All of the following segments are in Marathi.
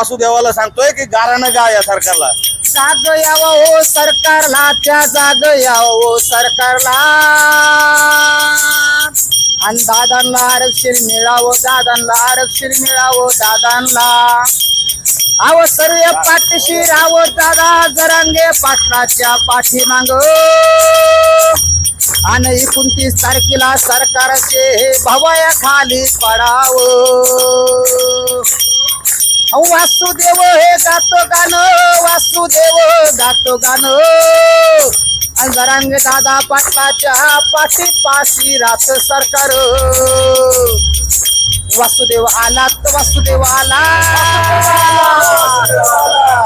वासुदेवाला सांगतोय की गारानं गा या सरकारला. जाग यावा हो सरकारला त्या जाग यावं हो सरकारला. आणि दादांना आरक्षण मिळावं दादांना आरक्षण मिळावं दादांना. आव सर्व पाठीशी राव दादा. जरांगे पाटलाच्या पाठीमाग. आणि एकोणतीस तारखेला सरकारचे हे भवया खाली पडावं. वासुदेव हे गातो गाणं वासुदेव गातो गाणं. आणि दादा पाटलाच्या पाठी पाशी राहत सरकार. वासुदेव आला तर वासुदेव आला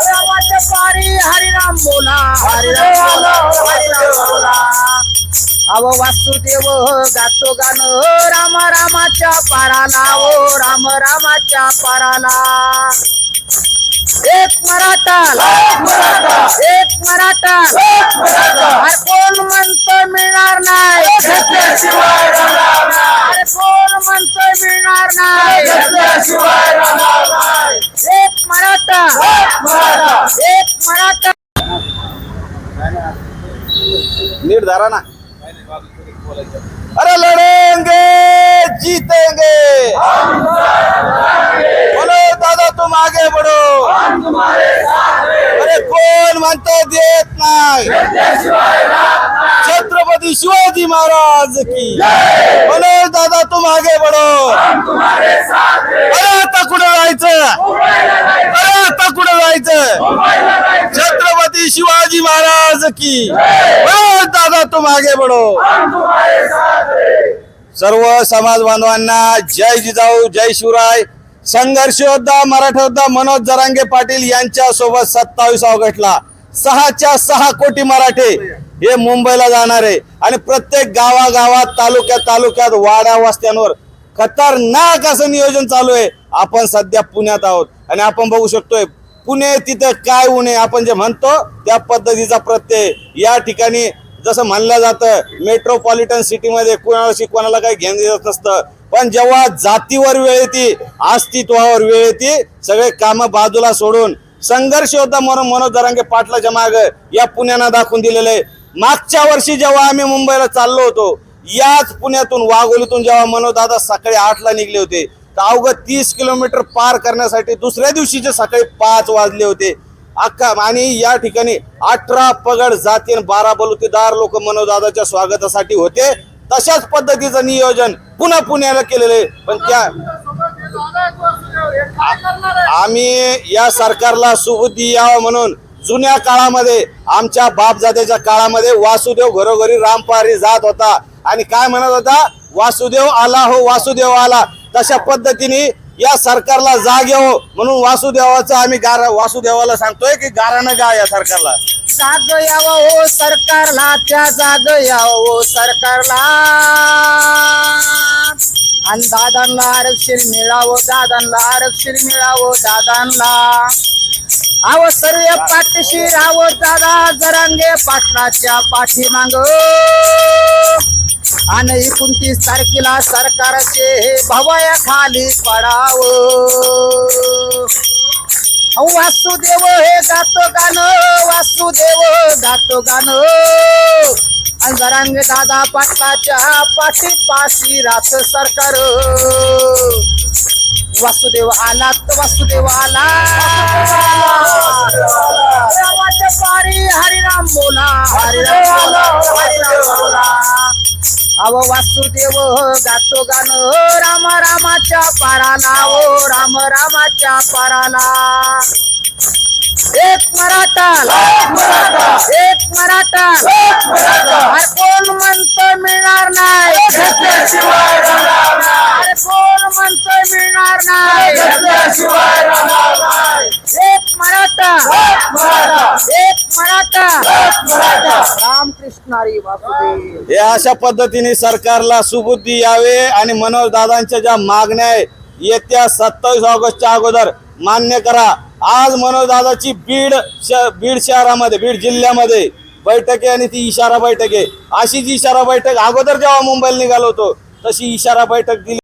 रामाच्या पारी हरिराम बोला हरिराम बोला हरिराम बोला. अव वासुदेव गातो गाणं राम रामाच्या पाराला ओ राम रामाच्या पाराला. एक मराठा. एक मराठा. अरे कोण म्हणत मिळणार नाही? अरे कोण म्हणत मिळणार नाही? एक मराठा. एक मराठा. नीट धरा ना. अरे लढेंगे जीतेंगे. दादा आगे बढ़ो. अरे कोण म्हणतो देत नाही? छत्रपती शिवाजी महाराज की. बोलो दादा तुम आगे बढ़ो. अरे आता कुठं जायचं? अरे आता कुठं जायचं? छत्रपती शिवाजी महाराज की. बोलो दादा तुम आगे बढ़ो. सर्व समाज बांधवांना जय जिजाऊ जय शिवराय. संघर्ष योद्धा मराठा योद्धा मनोज जरांगे पाटील यांच्या सोबत सत्तावीस ऑगस्टला सहाच्या सहा कोटी मराठे हे मुंबईला जाणार आहे. आणि प्रत्येक गावागावात तालुक्यात तालुक्यात वाड्या वस्त्यांवर खतरनाक असं नियोजन चालू आहे. आपण सध्या पुण्यात आहोत. आणि आपण बघू शकतोय पुणे तिथं काय उणे आपण जे म्हणतो त्या पद्धतीचा प्रत्यय या ठिकाणी जसं म्हणलं जातं मेट्रोपॉलिटन सिटीमध्ये कोणाशी कोणाला काही घेणं देत नसतं. पण जेव्हा जातीवर वेळ येते अस्तित्वावर वेळ येते सगळे कामं बाजूला सोडून संघर्ष होता म्हणून मनोज दरांगे पाटलाच्या माग या पुण्यानं दाखवून दिलेलं आहे. मागच्या वर्षी जेव्हा आम्ही मुंबईला चाललो होतो याच पुण्यातून वाघोलीतून जेव्हा मनोदादा सकाळी आठला निघले होते तर अवघं तीस किलोमीटर पार करण्यासाठी दुसऱ्या दिवशीचे सकाळी पाच वाजले होते. अख्खा आणि या ठिकाणी अठरा पगड जाती आणि बारा बलुतेदार लोक मनोदादाच्या स्वागतासाठी होते. तशाच पद्धतीचं नियोजन पुन्हा पुण्याला केलेलं आहे. पण त्या आम्ही या सरकारला सुबुद्धी यावं म्हणून जुन्या काळामध्ये आमच्या बापजात्याच्या काळामध्ये वासुदेव घरोघरी रामपारी जात होता. आणि काय म्हणत होता? वासुदेव आला हो वासुदेव आला. तशा पद्धतीने या सरकारला जाग यावं म्हणून वासुदेवाचं आम्ही गारा वासुदेवाला सांगतोय की गारानं गा या सरकारला. जाग यावा हो सरकारला त्या जाग यावं हो सरकारला. आणि दादांना आरक्षण मिळावं दादांना आरक्षण मिळावं दादांना. आव सर्व पाठीशी राव दादा जरांगे पाटलाच्या पाठीमाग. आणि एकोणतीस तारखेला सरकारचे हे भवया खाली पडावं. वासुदेव हे गातो गाणं वासुदेव गातो गाणं. जरांगे दादा पाटलाच्या पाठी पाशी राहत सरकार. वासुदेव आला तर वासुदेव आला. रामाच्या पारी हरिराम बोला हरिराम अव वासुदेव गातो गाणं राम रामाच्या पाराला ओ राम रामाच्या पाराला. एक मराठा एक मराठा. अरे कोण? रामकृष्णारी वासुदेव हे अशा पद्धतीने सरकारला सुबुद्धी यावे आणि मनोज दादांच्या ज्या मागण्या आहे येत्या सत्तावीस ऑगस्टच्या अगोदर मान्य करा. आज मनोज दादाची बीड श- बीड शहरामध्ये बीड जिल्ह्यामध्ये बैठक आहे आणि ती इशारा बैठक आहे. अशीच इशारा बैठक अगोदर जेव्हा मुंबईला निघालो होतो तशी इशारा बैठक दिली